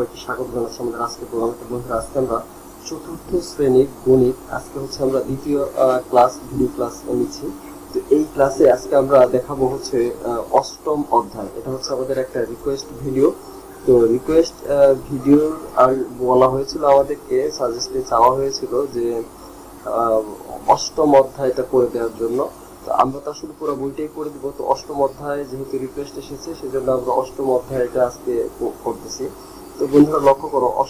সবাইকে স্বাগত জানাচ্ছি আমাদের আজকে প্রোগ্রাম বন্ধুরা। আজকে আমরা চতুর্থ শ্রেণির গণিত, আজকে হচ্ছে আমরা দ্বিতীয় ক্লাস ভিডিও ক্লাস নিচ্ছি। তো এই ক্লাসে আজকে আমরা দেখাবো হচ্ছে অষ্টম অধ্যায়। এটা হচ্ছে আমাদের একটা রিকোয়েস্ট ভিডিও তো রিকোয়েস্ট ভিডিও আর বলা হয়েছিল আমাদেরকে সাজেস্টে চাওয়া হয়েছিল যে অষ্টম অধ্যায়টা করে দেওয়ার জন্য। তো আমরা তো আসলে পুরো বইটাই করে দিব। তো অষ্টম অধ্যায় যেহেতু রিকোয়েস্ট এসেছে, সেজন্য আমরা অষ্টম অধ্যায়টা আজকে করতেছি। বন্ধুরা লক্ষ্য করো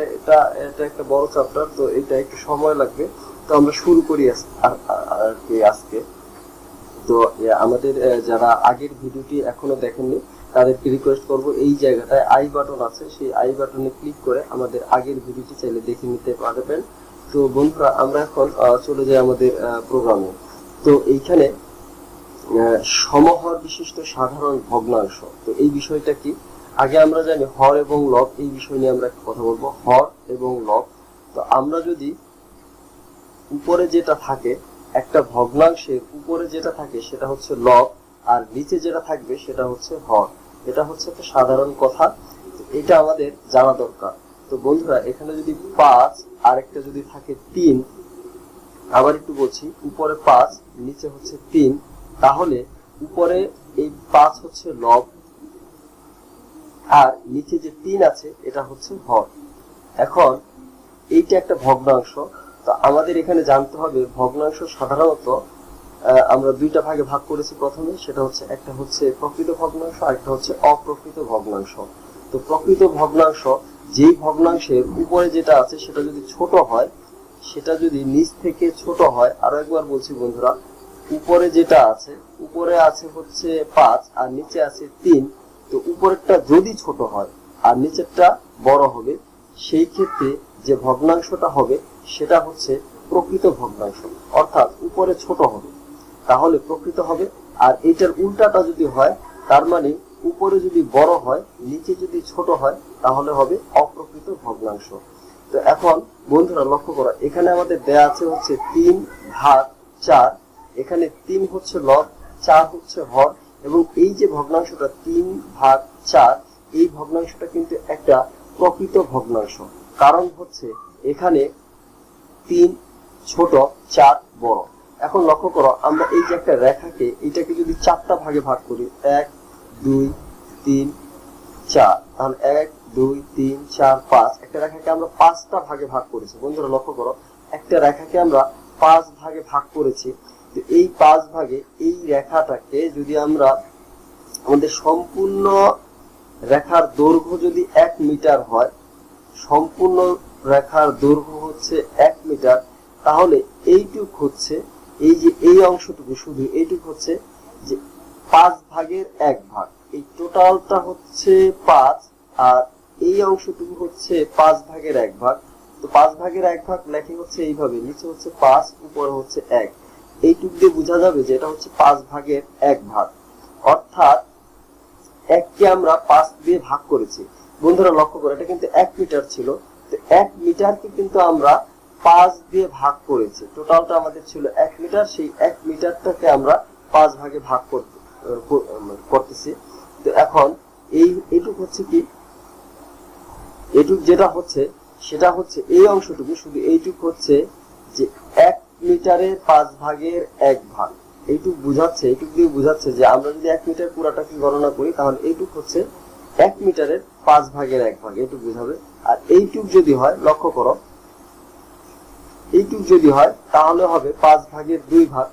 এটা এটা একটা বড় চ্যাপ্টার তো এটা একটু সময় লাগবে। তো আমরা শুরু করি আর- কি আজকে। তো আমাদের যারা আগের ভিডিওটি এখনও দেখেননি, তাদেরকে রিকোয়েস্ট করব, এই জায়গাটায় আই বাটন আছে, সেই আই বাটনে ক্লিক করে আমাদের আগের ভিডিওটি চাইলে দেখে নিতে পারবেন। তো বন্ধুরা, আমরা এখন চলে যাই আমাদের প্রোগ্রামে তো এইখানে সমহর বিশিষ্ট সাধারণ ভগ্নাংশ। তো এই বিষয়টা কি? আগে আমরা জানি হর এবং লব, এই বিষয় নিয়ে আমরা কথা বলব। হর এবং লব। তো আমরা যদি উপরে যেটা থাকে, একটা ভগ্নাংশের উপরে যেটা থাকে সেটা হচ্ছে লব, আর নিচে যেটা থাকবে সেটা হচ্ছে হর। এটা হচ্ছে একটা সাধারণ কথা। এটা আমাদের জানা দরকার। তো বন্ধুরা, এখানে যদি পাঁচ আর একটা যদি থাকে তিন, আবার একটু বলছি, উপরে পাঁচ, নিচে হচ্ছে তিন, তাহলে উপরে এই পাঁচ হচ্ছে লব আর নিচে যে তিন আছে, এটা হচ্ছে হর এখন, এইটা একটা ভগ্নাংশ। তো আমাদের এখানে জানতে হবে, ভগ্নাংশ সাধারণত আমরা দুইটা ভাগে ভাগ করেছি প্রথমে, সেটা হচ্ছে একটা হচ্ছে প্রকৃত ভগ্নাংশ, আর একটা হচ্ছে অপ্রকৃত ভগ্নাংশ। তো প্রকৃত ভগ্নাংশ, যেই ভগ্নাংশের উপরে যেটা আছে, সেটা যদি ছোট হয়, সেটা যদি নিচ থেকে ছোট হয়, আরও একবার বলছি বন্ধুরা, উপরে যেটা আছে, উপরে আছে হচ্ছে পাঁচ, আর নিচে আছে তিন উপরেরটা যদি ছোট হয় আর নিচেরটা বড় হবে, সেই ক্ষেত্রে যে ভগ্নাংশটা হবে, সেটা হচ্ছে প্রকৃত ভগ্নাংশ। অর্থাৎ উপরে ছোট হবে, তাহলে প্রকৃত হবে। আর এটার উল্টাটা যদি হয়, তার মানে উপরে যদি বড় হয়, নিচে যদি ছোট হয়, তাহলে হবে অপ্রকৃত ভগ্নাংশ। তো এখন বন্ধুরা লক্ষ্য করো, এখানে আমাদের দেয়া আছে হচ্ছে তিন ভাগ চার। এখানে তিন হচ্ছে লব, চার হচ্ছে হর এবং এই যে ভগ্নাংশটা তিন ভাগ চার, এই ভগ্নাংশটা কিন্তু একটা প্রকৃত ভগ্নাংশ। কারণ হচ্ছে এখানে তিন ছোট, চার বড়। এখন লক্ষ্য করো, আমরা এই যে একটা রেখাকে, এটাকে যদি চারটা ভাগে ভাগ করি, এক, দুই, তিন, চার। তাহলে এক, দুই, তিন, চার, পাঁচ। একটা রেখাকে আমরা পাঁচটা ভাগে ভাগ করেছি। বন্ধুরা লক্ষ্য করো, একটা রেখাকে আমরা পাঁচ ভাগে ভাগ করেছি। এই পাঁচ ভাগে এই রেখাটাকে যদি আমরা আমাদের সম্পূর্ণ রেখার দৈর্ঘ্য যদি এক মিটার হয়, সম্পূর্ণ রেখার দৈর্ঘ্য হচ্ছে এক মিটার, তাহলে এইটুক হচ্ছে এই যে এই অংশটুকু, শুধু এইটুক হচ্ছে যে পাঁচ ভাগের এক ভাগ। এই টোটালটা হচ্ছে পাঁচ আর এই অংশটুকু হচ্ছে পাঁচ ভাগের এক ভাগ। তো পাঁচ ভাগের এক ভাগ লেখে হচ্ছে এইভাবে, নিচে হচ্ছে পাঁচ, উপরে হচ্ছে এক। এইটুক দিয়ে বোঝা যাবে যে এটা হচ্ছে পাঁচ ভাগের এক ভাগ। অর্থাৎ এককে আমরা পাঁচ দিয়ে ভাগ করেছি। বন্ধুরা, লক্ষ্য করে, এটা কিন্তু এক মিটার ছিল। তো এক মিটারকে কিন্তু আমরা পাঁচ দিয়ে ভাগ করেছি। টোটালটা আমাদের ছিল এক মিটার, সেই এক মিটারটাকে আমরা পাঁচ ভাগে ভাগ করতেছি। তো এখন এই এটুক হচ্ছে কি? এটুক যেটা হচ্ছে, সেটা হচ্ছে এই অংশটুকু। শুধু এইটুক হচ্ছে যে এক মিটারের পাঁচ ভাগের এক ভাগ। এইটুক বুঝাচ্ছে, এইটুক দিয়ে বুঝাচ্ছে যে আমরা যদি এক মিটার পুরাটাকে গণনা করি, তাহলে এইটুক হচ্ছে এক মিটারের পাঁচ ভাগের এক ভাগ। এইটুক বুঝাবে? আর এইটুক যদি হয়, লক্ষ্য করো, এইটুক যদি হয়, তাহলে হবে পাঁচ ভাগের দুই ভাগ।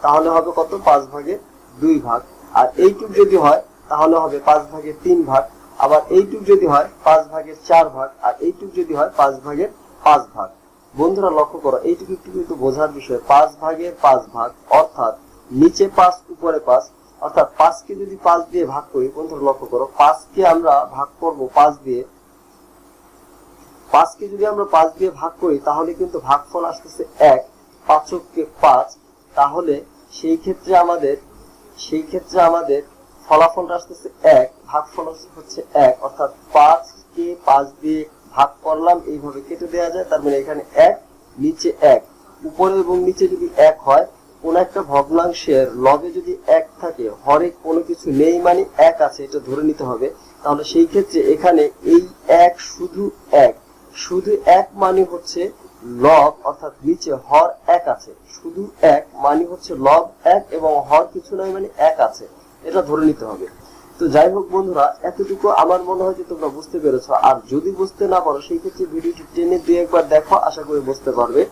তাহলে হবে কত? পাঁচ ভাগের দুই ভাগ। আর এইটুক যদি হয়, তাহলে হবে পাঁচ ভাগের তিন ভাগ। আবার এইটুক যদি হয়, পাঁচ ভাগের চার ভাগ। আর এইটুক যদি হয়, পাঁচ ভাগের পাঁচ ভাগ। বন্ধুরা লক্ষ্য করো, এইটুকু একটু কিন্তু বোঝার বিষয়, পাঁচ ভাগের পাঁচ ভাগ, অর্থাৎ নিচে পাঁচ, উপরে পাঁচ, অর্থাৎ পাঁচকে যদি পাঁচ দিয়ে ভাগ করি, বন্ধুরা লক্ষ্য করো, পাঁচকে আমরা ভাগ করব পাঁচ দিয়ে। পাঁচকে যদি আমরা পাঁচ দিয়ে ভাগ করি, তাহলে কিন্তু ভাগফল আসতেছে এক, পাঁচককে পাঁচ, তাহলে সেই ক্ষেত্রে আমাদের, সেই ক্ষেত্রে আমাদের ফলাফলটা আসতেছে এক, ভাগফল হচ্ছে এক, অর্থাৎ পাঁচকে পাঁচ দিয়ে ভাগ করলাম, এইভাবে কেটে দেওয়া যায়। তার মানে এখানে এক, নিচে এক। উপরে এবং নিচে যদি এক হয়, কোন একটা ভগ্নাংশের লবে যদি এক থাকে, হরে কোনো কিছু নেই মানে এক আছে, এটা ধরে নিতে হবে। তাহলে সেই ক্ষেত্রে এখানে এই এক শুধু এক। শুধু এক মানে হচ্ছে লব, অর্থাৎ নিচে হর এক আছে। শুধু এক মানে হচ্ছে লব এক এবং হর কিছু নয় মানে এক আছে। এটা ধরে নিতে হবে। তো যাই হোক বন্ধুরা, এতটুকু আমার মনে হয় যে তোমরা বুঝতে পেরেছ। আর যদি বুঝতে না পারো, সেই ক্ষেত্রে ভিডিওটি টেনে দুই একবার দেখো, আশা করি বুঝতে পারবে।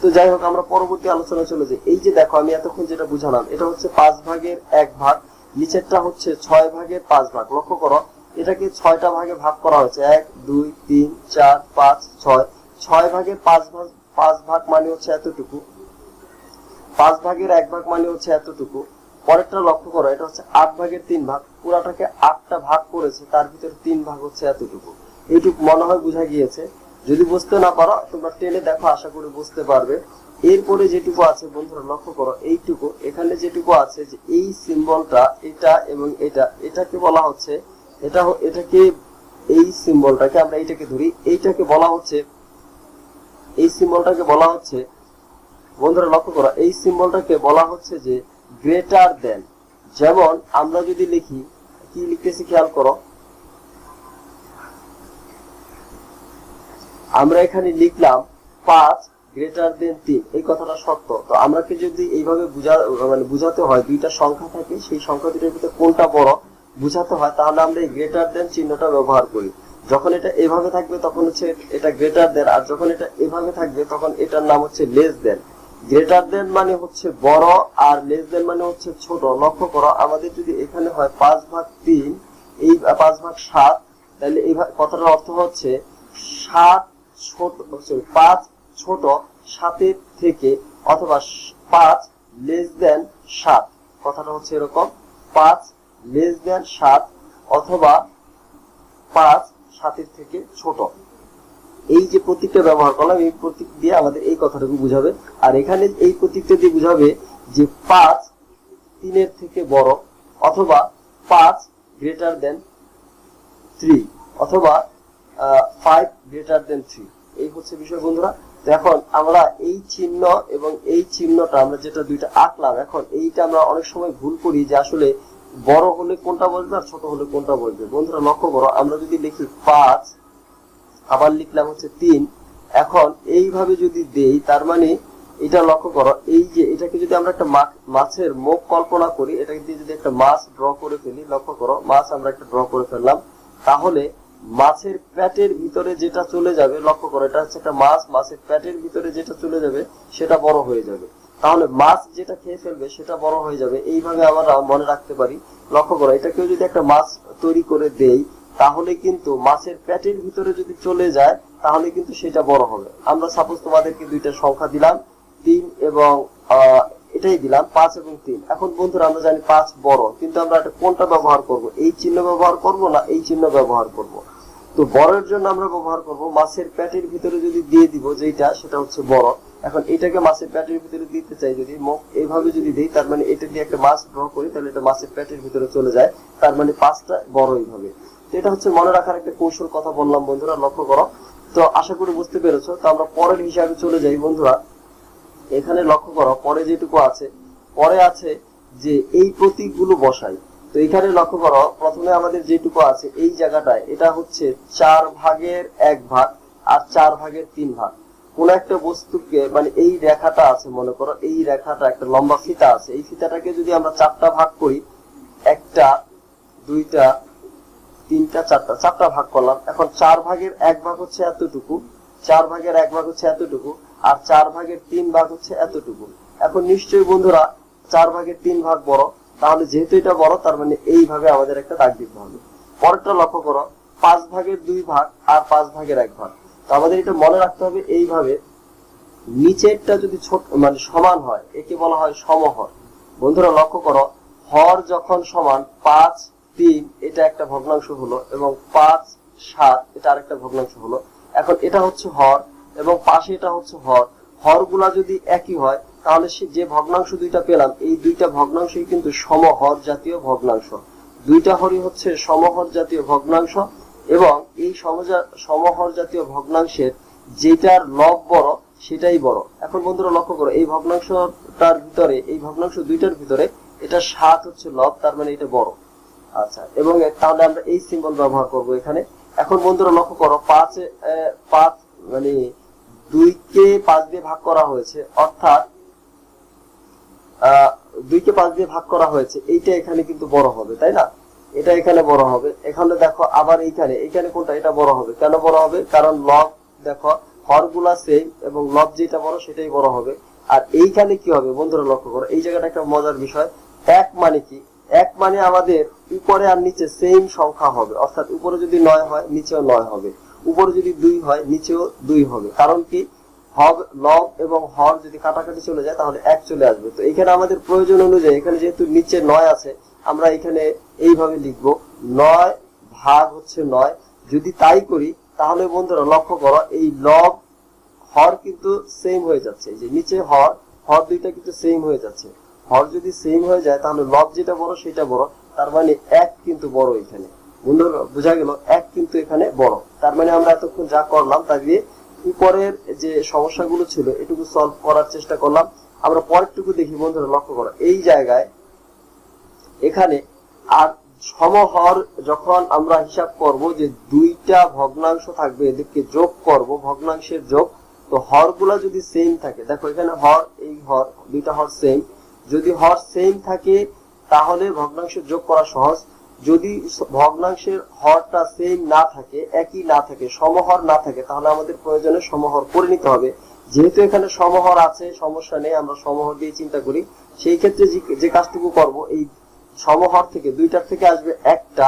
তো যাই হোক, আমরা পরবর্তী আলোচনা চলে যাই। এই যে দেখো, আমি এতক্ষণ যেটা বুঝালাম, এটা হচ্ছে পাঁচ ভাগের এক ভাগ, নিচেরটা হচ্ছে ছয় ভাগের পাঁচ ভাগ। লক্ষ্য করো, এটাকে ছয়টা ভাগে ভাগ করা হয়েছে। এক, দুই, তিন, চার, পাঁচ, ছয়। ছয় ভাগের পাঁচ ভাগ পাঁচ ভাগ মানে হচ্ছে এতটুকু। পাঁচ ভাগের এক ভাগ মানে হচ্ছে এতটুকু। পরেরটা লক্ষ্য করো, এটা হচ্ছে আট ভাগের তিন ভাগ। পুরাটাকে আটটা ভাগ করেছে, তার ভিতরে তিন ভাগ হচ্ছে এতটুকু। এইটুকু মনে হয় বোঝা গিয়েছে। যদি বুঝতে না পারো, তোমরা টেনে দেখো, আশা করি বুঝতে পারবে। এরপরে যেটুকু আছে, বন্ধুরা, লক্ষ্য করো, এইটুকু। এখানে যেটুকু আছে যে এই সিম্বলটা এটা এবং এটা, এটাকে বলা হচ্ছে, এটা এটাকে এই সিম্বলটাকে আমরা এইটাকে ধরি। এইটাকে বলা হচ্ছে, এই সিম্বলটাকে বলা হচ্ছে, বন্ধুরা, লক্ষ্য করো, এই সিম্বলটাকে বলা হচ্ছে যে গ্রেটার দেন যেমন আমরা যদি লিখি কি লিখতেছি খেয়াল করো। আমরা এখানে লিখলাম পাঁচ গ্রেটার দেন তিন, এই কথাটা সত্য। তো আমাকে যদি এইভাবে বুঝা মানে বুঝাতে হয় দুইটা সংখ্যা থাকে, সেই সংখ্যা দুটোর ভিতরে কোনটা বড় বুঝাতে হয়, তাহলে আমরা এই গ্রেটার দেন চিহ্নটা ব্যবহার করি। যখন এটা এভাবে থাকবে, তখন হচ্ছে এটা গ্রেটার দেন আর যখন এটা এভাবে থাকবে, তখন এটার নাম হচ্ছে লেস দেন গ্রেটার দেন মানে হচ্ছে বড় আর লেস দেন মানে হচ্ছে ছোট। লক্ষ্য করো, আমাদের যদি এখানে হয় পাঁচ ভাগ তিন, এই পাঁচ ভাগ সাত, তাহলে এই কথাটার অর্থ হচ্ছে সাত ছোট পাঁচ ছোট সাতের থেকে অথবা পাঁচ লেস দেন সাত। কথাটা হচ্ছে এরকম, পাঁচ লেস দেন সাত অথবা পাঁচ সাতের থেকে ছোট। এই যে প্রতীকটা ব্যবহার করলাম, এই প্রতীক দিয়ে আমাদের এই কথাটুকু বুঝাবে। আর এখানে এই প্রতীকটা দিয়ে বুঝাবে যে পাঁচ তিনের থেকে বড় অথবা পাঁচ গ্রেটার দেন থ্রি অথবা ফাইভ গ্রেটার দেন থ্রি এই হচ্ছে বিষয় বন্ধুরা। এখন আমরা এই চিহ্ন এবং এই চিহ্নটা আমরা যেটা দুইটা আঁকলাম, এখন এইটা আমরা অনেক সময় ভুল করি যে আসলে বড় হলে কোনটা বলবে আর ছোট হলে কোনটা বলবে। বন্ধুরা লক্ষ্য করো, আমরা যদি লিখি পাঁচ আবার লিখলাম হচ্ছে তিন। এখন এইভাবে যদি দেই, তার মানে এটা লক্ষ্য করো, এই যে এটাকে যদি আমরা একটা মাছের মুখ কল্পনা করি, এটাকে দিয়ে যদি একটা মাছ ড্র করে ফেলি, লক্ষ্য করো, মাছ আমরা একটা ড্র করে ফেললাম। তাহলে মাছের প্যাটের ভিতরে যেটা চলে যাবে, লক্ষ্য করো, এটা হচ্ছে একটা মাছ, মাছের প্যাটের ভিতরে যেটা চলে যাবে, সেটা বড় হয়ে যাবে। তাহলে মাছ যেটা খেয়ে ফেলবে, সেটা বড় হয়ে যাবে। এইভাবে আমরা মনে রাখতে পারি। লক্ষ্য করো, এটাকেও যদি একটা মাছ তৈরি করে দেই তাহলে কিন্তু মাছের পেটের ভিতরে যদি চলে যায়, তাহলে কিন্তু সেটা বড় হবে। আমরা সাপোজ তোমাদেরকে দুইটা সংখ্যা দিলাম, তিন এবং এটাই দিলাম, পাঁচ এবং তিন। এখন বন্ধুরা, আমরা জানি পাঁচ বড়, কিন্তু আমরা এটা কোনটা ব্যবহার করব? এই চিহ্ন ব্যবহার করব না এই চিহ্ন ব্যবহার করব? তো বড়ের জন্য আমরা ব্যবহার করব মাছের পেটের ভিতরে যদি দিয়ে দিব যেটা সেটা হচ্ছে বড়। এখন এটাকে মাছের পেটের ভিতরে দিতে চাই যদি মুখ এইভাবে যদি দিই, তার মানে এটা দিয়ে একটা মাছ ড্র করি, তাহলে এটা মাছের পেটের ভিতরে চলে যায়। তার মানে পাঁচটা বড় এইভাবে। এটা হচ্ছে মনে রাখার একটা কৌশল কথা বললাম বন্ধুরা, লক্ষ্য করো। তো আশা করি বুঝতে পেরেছ। তো আমরা পরের হিসাবে চলে যাই বন্ধুরা। এখানে লক্ষ্য করো, পরে যেটুকু আছে, পরে আছে যে এই প্রতীকগুলো বসাই। তো এখানে লক্ষ্য করো, প্রথমে আমাদের যেটুকু আছে এই জায়গাটায়, এটা হচ্ছে চার ভাগের এক ভাগ আর চার ভাগের তিন ভাগ। কোন একটা বস্তুকে মানে এই রেখাটা আছে, মনে করো, এই রেখাটা একটা লম্বা ফিতা আছে। এই ফিতাটাকে যদি আমরা চারটা ভাগ করি, একটা, দুইটা তিনটা, চারটা চারটা ভাগ করলাম। এখন চার ভাগের এক ভাগ হচ্ছে এতটুকু, চার ভাগের এক ভাগ হচ্ছে এতটুকু, আর চার ভাগের তিন ভাগ হচ্ছে এতটুকু। এখন নিশ্চয়ই বন্ধুরা, চার ভাগের তিন ভাগ বড়, তাহলে যেহেতু এটা বড়, তার মানে এইভাবে আমাদের একটা দাগ দিতে হবে। পরেরটা লক্ষ্য করো, পাঁচ ভাগের দুই ভাগ আর পাঁচ ভাগের এক ভাগ। তো আমাদের এটা মনে রাখতে হবে, এইভাবে নিচেরটা যদি ছোট মানে সমান হয়, একে বলা হয় সমহর। বন্ধুরা লক্ষ্য করো, হর যখন সমান, পাঁচ তিন, এটা একটা ভগ্নাংশ হলো, এবং পাঁচ, সাত, এটা আরেকটা ভগ্নাংশ হলো। এখন এটা হচ্ছে হর, এবং পাশে এটা হচ্ছে হর। হরগুলা যদি একই হয়, তাহলে সে যে ভগ্নাংশ দুইটা পেলাম, এই দুইটা ভগ্নাংশই কিন্তু সমহর জাতীয় ভগ্নাংশ। দুইটা হরই হচ্ছে সমহর জাতীয় ভগ্নাংশ, এবং এই সমহর জাতীয় ভগ্নাংশের যেটার লব বড়, সেটাই বড়। এখন বন্ধুরা লক্ষ্য করো, এই ভগ্নাংশটার ভিতরে, এই ভগ্নাংশ দুইটার ভিতরে, এটা সাত হচ্ছে লব, তার মানে এটা বড়। আচ্ছা এবং তাহলে আমরা এই সিম্বল ব্যবহার করব এখানে। এখন বন্ধুরা লক্ষ্য করো, পাঁচ পাঁচ মানে দুইকে পাঁচ দিয়ে ভাগ করা হয়েছে, অর্থাৎ দুইকে পাঁচ দিয়ে ভাগ করা হয়েছে, এইটা এখানে কিন্তু বড় হবে, তাই না? এটা এখানে বড় হবে। এখানে দেখো আবার এইখানে এইখানে কোনটা, এটা বড় হবে। কেন বড় হবে? কারণ লব দেখো হরগুলা সেম এবং লব যেটা বড় সেটাই বড় হবে। আর এইখানে কি হবে বন্ধুরা লক্ষ্য করো, এই জায়গাটা একটা মজার বিষয়। এক মানে কি? এক মানে আমাদের উপরে আর নিচে সেম সংখ্যা হবে। অর্থাৎ উপরে যদি নয় হয়, নিচেও নয় হবে। উপরে যদি দুই হয়, নিচেও দুই হবে। কারণ কি? হব, লব এবং হর যদি কাটাকাটি চলে যায়, তাহলে এক চলে আসবে। তো এখানে আমাদের প্রয়োজন অনুযায়ী, এখানে যেহেতু নিচে নয় আছে, আমরা এখানে এইভাবে লিখব, নয় ভাগ হচ্ছে নয়। যদি তাই করি, তাহলে বন্ধুরা লক্ষ্য করো, এই লব, হর কিন্তু সেম হয়ে যাচ্ছে। যে নিচে হর হর দুইটা কিন্তু সেম হয়ে যাচ্ছে। হর যদি সেম হয়ে যায়, তাহলে লব যেটা বড়, সেটা বড়। তার মানে এক কিন্তু বড় এখানে। বন্ধুরা, বোঝা গেল? এক কিন্তু এখানে বড়। তার মানে আমরা এতক্ষণ যা করলাম, তা দিয়ে উপরের যে সমস্যাগুলো ছিল, এটুকু সলভ করার চেষ্টা করলাম। আমরা পরেরটুকু দেখি, বন্ধুরা, লক্ষ্য করো। এই জায়গায় এখানে আর সমহর যখন আমরা হিসাব করব যে দুইটা ভগ্নাংশ থাকবে, এদেরকে যোগ করব, ভগ্নাংশের যোগ, তো হরগুলা যদি সেম থাকে, দেখো এখানে হর, এই হর, দুইটা হর সেম যদি হর সেম থাকে, তাহলে ভগ্নাংশের যোগ করা সহজ। যদি ভগ্নাংশের হরটা সেম না থাকে, একই না থাকে, সমহর না থাকে, তাহলে আমাদের প্রয়োজনে সমহর করে নিতে হবে। যেহেতু এখানে সমহর আছে, সমস্যা নেই, আমরা সমহর দিয়ে চিন্তা করি। সেই ক্ষেত্রে যে কাজটুকু করব, এই সমহর থেকে, দুইটার থেকে আসবে একটা,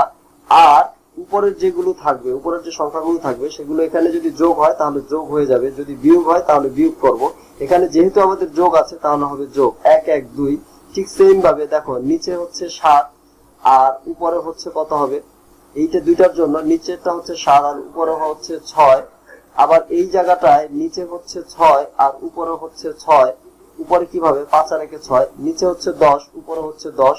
আর উপরের যেগুলো থাকবে, উপরের যে সংখ্যাগুলো থাকবে, সেগুলো এখানে যদি যোগ হয়, তাহলে যোগ হয়ে যাবে। যদি বিয়োগ হয়, তাহলে বিয়োগ করব। এখানে যেহেতু আমাদের যোগ আছে তাহলে হবে যোগ। এক এক, দুই, ঠিক সেম ভাবে দেখো, নিচে হচ্ছে সাত আর উপরে হচ্ছে কত হবে? এইটা দুইটার জন্য নিচেরটা হচ্ছে সাত আর উপরে হচ্ছে ছয়। আবার এই জায়গাটায় নিচে হচ্ছে ছয় আর উপরে হচ্ছে ছয়। উপরে কীভাবে? পাঁচ আর একে ছয়। নিচে হচ্ছে দশ, উপরে হচ্ছে দশ।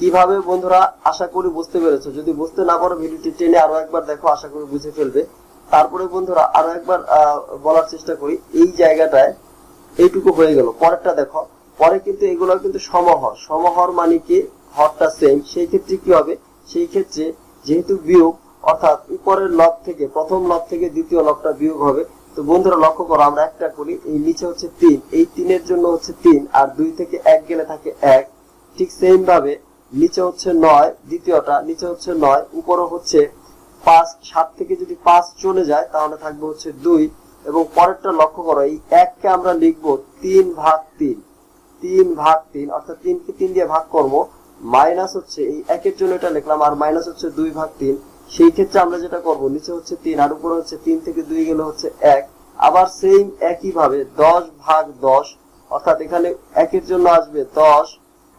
কীভাবে বন্ধুরা আশা করি বুঝতে পেরেছ? যদি বুঝতে না পারো, ভিডিওটি টেনে আরও একবার দেখো, আশা করি বুঝে ফেলবে। তারপরে বন্ধুরা আরও একবার বলার চেষ্টা করি। এই জায়গাটায় এইটুকু হয়ে গেল। পরেরটা দেখো। পরে কিন্তু এগুলো কিন্তু সমহর। সমহর মানে কি? হরটা সেম সেই ক্ষেত্রে কি হবে? সেই ক্ষেত্রে যেহেতু বিয়োগ, অর্থাৎ উপরের লব থেকে, প্রথম লব থেকে দ্বিতীয় লবটা বিয়োগ হবে। তো বন্ধুরা লক্ষ্য করো, আমরা একটা করি। এই নিচে হচ্ছে তিন। এই তিনের জন্য হচ্ছে তিন। আর দুই থেকে এক গেলে থাকে এক। ঠিক সেম ভাবে নিচে হচ্ছে নয়, দ্বিতীয়টা, নিচে হচ্ছে নয়, উপরে হচ্ছে পাঁচ, সাত থেকে যদি পাঁচ চলে যায়, তাহলে থাকবে হচ্ছে দুই, এবং পরেরটা লক্ষ্য করো, এই এককে আমরা লিখব তিন ভাগ তিন তিন ভাগ তিন, অর্থাৎ তিনকে তিন দিয়ে ভাগ করব, মাইনাস হচ্ছে এই একের জন্য এটা লিখলাম, আর মাইনাস হচ্ছে দুই ভাগ তিন, সেই ক্ষেত্রে আমরা যেটা করব, নিচে হচ্ছে তিন, আর উপরে হচ্ছে তিন থেকে দুই গেলে হচ্ছে এক, আবার সেম একই ভাবে দশ ভাগ দশ, অর্থাৎ এখানে একের জন্য আসবে দশ,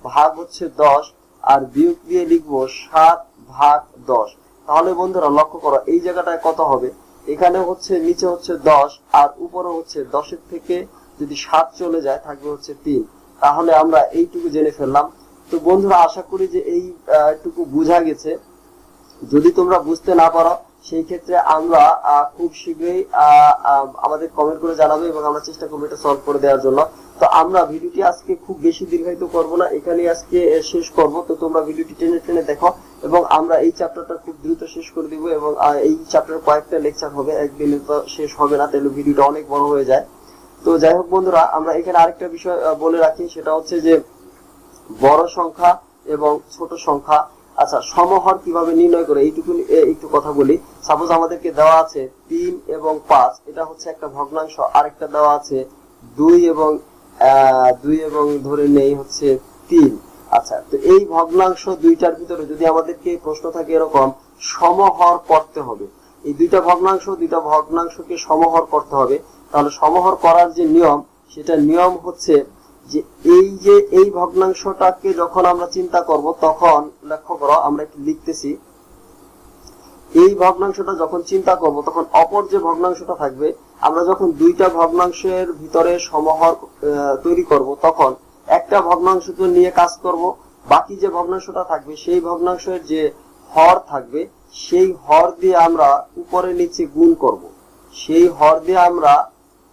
ভাগ হচ্ছে দশ আর বিয়োগ দিয়ে লিখব সাত ভাগ দশ। তাহলে বন্ধুরা লক্ষ্য করো এই জায়গাটায় কত হবে? এখানে হচ্ছে নিচে হচ্ছে দশ আর উপরে হচ্ছে দশের থেকে যদি সাত চলে যায় থাকবে হচ্ছে তিন। তাহলে আমরা এইটুকু জেনে ফেললাম। তো বন্ধুরা আশা করি যে এই আহ, টুকু বোঝা গেছে। যদি তোমরা বুঝতে না পারো সেই ক্ষেত্রে আমরা খুব শীঘ্রই আমাদের কমেন্ট করে জানাবে এবং আমরা চেষ্টা করব এটা সলভ করে দেওয়ার জন্য। তো আমরা ভিডিওটি আজকে খুব বেশি দীর্ঘায়িত করব না এখানে আজকে শেষ করব। তো তোমরা ভিডিওটি টেনে টেনে দেখো এবং আমরা এই চ্যাপ্টারটা খুব দ্রুত শেষ করে দিব এবং এই চ্যাপ্টার কয়েকটা লেকচার হবে, একদিনে তো শেষ হবে না, তাহলে ভিডিওটা অনেক বড় হয়ে যায়। তো যাই হোক বন্ধুরা, আমরা এখানে আরেকটা বিষয় বলে রাখি, সেটা হচ্ছে যে বড় সংখ্যা এবং ছোট সংখ্যা। আচ্ছা সমহর কীভাবে নির্ণয় করে, এইটুকু একটু কথা বলি। সাপোজ আমাদেরকে দেওয়া আছে তিন এবং পাঁচ, এটা হচ্ছে একটা ভগ্নাংশ, আরেকটা দেওয়া আছে দুই এবং দুই এবং ধরে নেই হচ্ছে তিন। আচ্ছা তো এই ভগ্নাংশ দুইটার ভিতরে যদি আমাদেরকে প্রশ্ন থাকে এরকম, সমহর করতে হবে। এই দুইটা ভগ্নাংশ, দুইটা ভগ্নাংশকে সমহর করতে হবে। তাহলে সমহর করার যে নিয়ম, সেটা নিয়ম হচ্ছে যে এই যে এই ভগ্নাংশটাকে যখন আমরা চিন্তা করব, তখন লক্ষ্য করো, আমরা একটু লিখতেছি। এই ভগ্নাংশটা যখন চিন্তা করব, তখন অপর যে ভগ্নাংশটা থাকবে আমরা যখন দুইটা ভগ্নাংশের ভিতরে সমহর তৈরি করব, তখন একটা ভগ্নাংশকে নিয়ে কাজ করব, বাকি যে ভগ্নাংশটা থাকবে, সেই ভগ্নাংশের যে হর থাকবে, সেই হর দিয়ে আমরা উপরে নিচে গুণ করব। সেই হর দিয়ে আমরা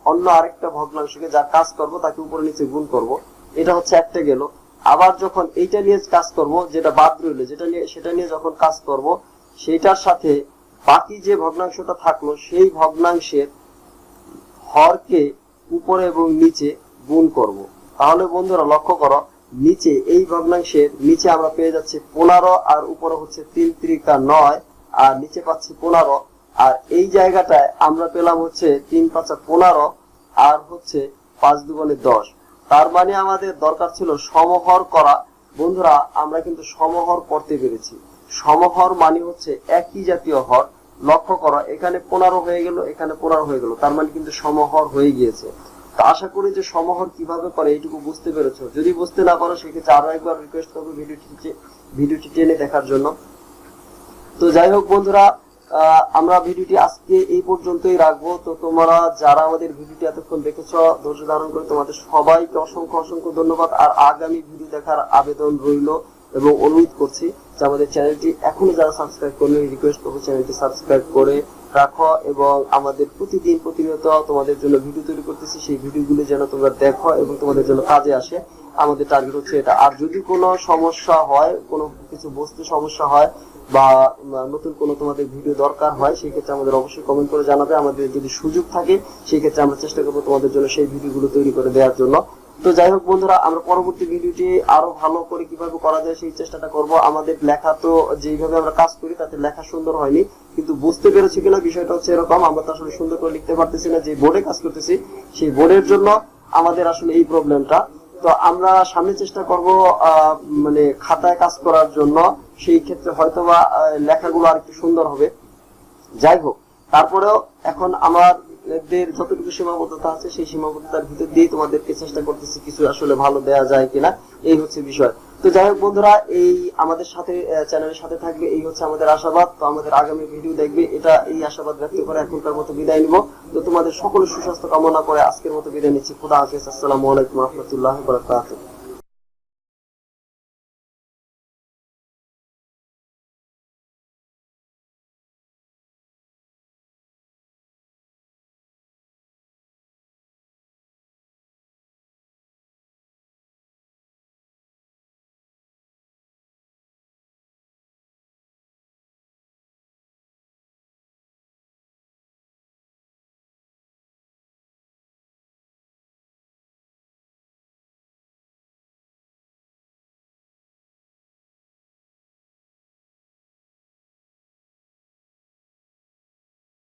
অন্য আরেকটা ভগ্নাংশকে যা কাজ করব, তাকে উপরে নিচে গুণ করব। এটা হচ্ছে একটা গেল। আবার যখন এইটা নিয়ে কাজ করব, যেটা বাদ রইল, যেটা নিয়ে, সেটা নিয়ে যখন কাজ করব, সেইটার সাথে বাকি যে ভগ্নাংশটা থাকল, সেই ভগ্নাংশের হরকে উপরে এবং নিচে গুণ করব। তাহলে বন্ধুরা লক্ষ্য করো, নিচে এই ভগ্নাংশের নিচে আমরা পেয়ে যাচ্ছি পনেরো আর উপরে হচ্ছে তিন ত্রিকা নয়, আর নিচে পাচ্ছি পনেরো। আর এই জায়গাটায় আমরা পেলাম হচ্ছে তিন পাঁচা পনেরো আর হচ্ছে পাঁচ দুগুণে দশ। তার মানে আমাদের দরকার ছিল সমহর করা। বন্ধুরা, আমরা কিন্তু সমহর করতে পেরেছি। সমহর মানে হচ্ছে একই জাতীয় হর। লক্ষ্য করো, এখানে পনেরো হয়ে গেল, এখানে পনেরো হয়ে গেল। তার মানে কিন্তু সমহর হয়ে গিয়েছে। তো আশা করি যে সমহর কীভাবে করে এইটুকু বুঝতে পেরেছ। যদি বুঝতে না পারো, সেক্ষেত্রে আরও একবার রিকোয়েস্ট করব ভিডিওটি ভিডিওটি টেনে দেখার জন্য। তো যাই হোক বন্ধুরা আমরা ভিডিওটি আজকে এই পর্যন্তই রাখব। তো তোমরা যারা আমাদের ভিডিওটি এতক্ষণ দেখেছ, ধৈর্য ধারণ করে তোমাদের সবাইকে অসংখ্য অসংখ্য ধন্যবাদ। আর আগামী ভিডিও দেখার আবেদন রইল। এবং অনুরোধ করছি যে আমাদের চ্যানেলটি এখনও যারা সাবস্ক্রাইব করলে রিকোয়েস্ট করব চ্যানেলটি সাবস্ক্রাইব করে রাখো এবং আমাদের প্রতিদিন প্রতিনিয়ত তোমাদের জন্য ভিডিও তৈরি করতেছি। সেই ভিডিওগুলো যেন তোমরা দেখো এবং তোমাদের জন্য কাজে আসে। আমাদের টার্গেট হচ্ছে এটা। আর যদি কোনো সমস্যা হয়, কোনো কিছু বস্তু সমস্যা হয় বা নতুন কোনো তোমাদের ভিডিও দরকার হয়, সেই ক্ষেত্রে আমাদের অবশ্যই কমেন্ট করে জানাবে। আমাদের যদি সুযোগ থাকে, সেই ক্ষেত্রে আমরা চেষ্টা করব তোমাদের জন্য সেই ভিডিওগুলো তৈরি করে দেওয়ার জন্য। তো যাই হোক বন্ধুরা, আমরা পরবর্তী ভিডিওটি আরও ভালো করে কীভাবে করা যায় সেই চেষ্টাটা করব। আমাদের লেখা তো যেইভাবে আমরা কাজ করি, তাতে লেখা সুন্দর হয়নি। কিন্তু বুঝতে পেরেছি কিনা বিষয়টা হচ্ছে এরকম, আমরা তো আসলে সুন্দর করে লিখতে পারতেছি না, যে বোর্ডে কাজ করতেছি, সেই বোর্ডের জন্য আমাদের আসলে এই প্রবলেমটা তো আমরা সামনে চেষ্টা করব মানে খাতায় কাজ করার জন্য। সেই ক্ষেত্রে হয়তোবা লেখাগুলো আর একটু সুন্দর হবে। যাই হোক, তারপরেও এখন যতটুকু সীমাবদ্ধতা আছে, সেই সীমাবদ্ধতার ভিতর দিয়ে তোমাদেরকে চেষ্টা করতেছি কিছু আসলে ভালো দেয়া যায় কিনা। এই হচ্ছে বিষয়। তো যাই হোক বন্ধুরা, এই আমাদের সাথে চ্যানেলের সাথে থাকবে, এই হচ্ছে আমাদের আশাবাদ। তো আমাদের আগামী ভিডিও দেখবে, এটা এই আশাবাদ ব্যক্ত করে এখনকার মতো বিদায় নিব। তো তোমাদের সকলের সুস্বাস্থ্য কামনা করে আজকের মতো বিদায় নিচ্ছি। খুদা হাফিজ, আসসালামু আলাইকুম রহমতুল্লাহ